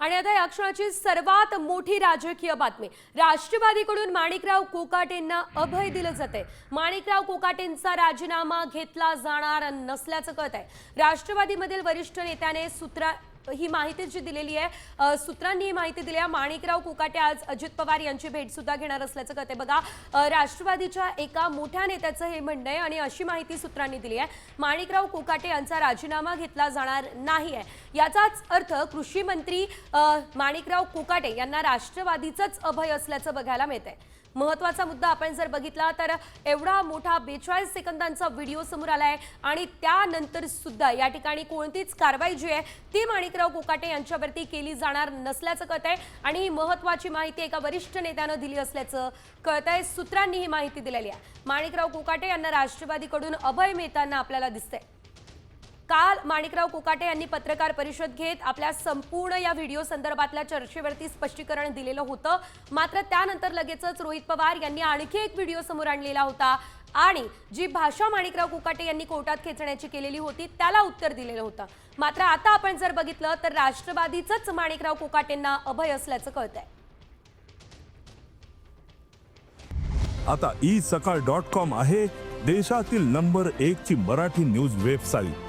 आणि आता या क्षणाची सर्वात मोठी राजकीय बातमी. राष्ट्रवादीकडून माणिकराव कोकाटेंना अभय दिलं जाते माणिकराव कोकाटेंचा राजीनामा घेतला जाणार नसल्याचं कळत आहे राष्ट्रवादीमधील वरिष्ठ नेत्याने सूत्रा ही माहिती जी दिलेली आहे सूत्रांनी ही माहिती दिली आहे. माणिकराव कोकाटे आज अजित पवार यांची भेट सुद्धा घेणार असल्याचं कळते बघा राष्ट्रवादीच्या एका मोठ्या नेत्याचं हे म्हणणं आहे आणि अशी माहिती सूत्रांनी दिली आहे. माणिकराव कोकाटे यांचा राजीनामा घेतला जाणार नाही आहे. याचाच अर्थ कृषी मंत्री माणिकराव कोकाटे यांना राष्ट्रवादीचंच अभय असल्याचं बघायला मिळतंय. महत्त्वाचा मुद्दा आपण जर बघितला तर एवढा मोठा बेचाळीस सेकंदांचा व्हिडिओ समोर आला आहे आणि त्यानंतर सुद्धा या ठिकाणी कोणतीच कारवाई जी आहे ती माणिकराव कोकाटे यांच्यावरती केली जाणार नसल्याचं कळत आहे आणि ही महत्वाची माहिती एका वरिष्ठ नेत्यानं दिली असल्याचं कळत आहे सूत्रांनी ही माहिती दिलेली आहे. माणिकराव कोकाटे यांना राष्ट्रवादीकडून अभय मिळताना आपल्याला दिसतंय. काल माणिकराव कोकाटे यांनी पत्रकार परिषद घेत आपल्या संपूर्ण या व्हिडिओ संदर्भातल्या चर्चेवरती स्पष्टीकरण दिलेलं होतं. मात्र त्यानंतर लगेचच रोहित पवार यांनी आणखी एक व्हिडिओ समोर आणलेला होता आणि जी भाषा माणिकराव कुकाटे यांनी कोर्टात खेचण्याची केलेली होती त्याला उत्तर दिलेलं होतं. मात्र आता आपण जर बघितलं तर राष्ट्रवादीचंच माणिकराव कोकाटेंना अभय असल्याचं कळतंय. आता ई सकाळ डॉट कॉम आहे देशातील नंबर एक ची मराठी न्यूज वेबसाईट.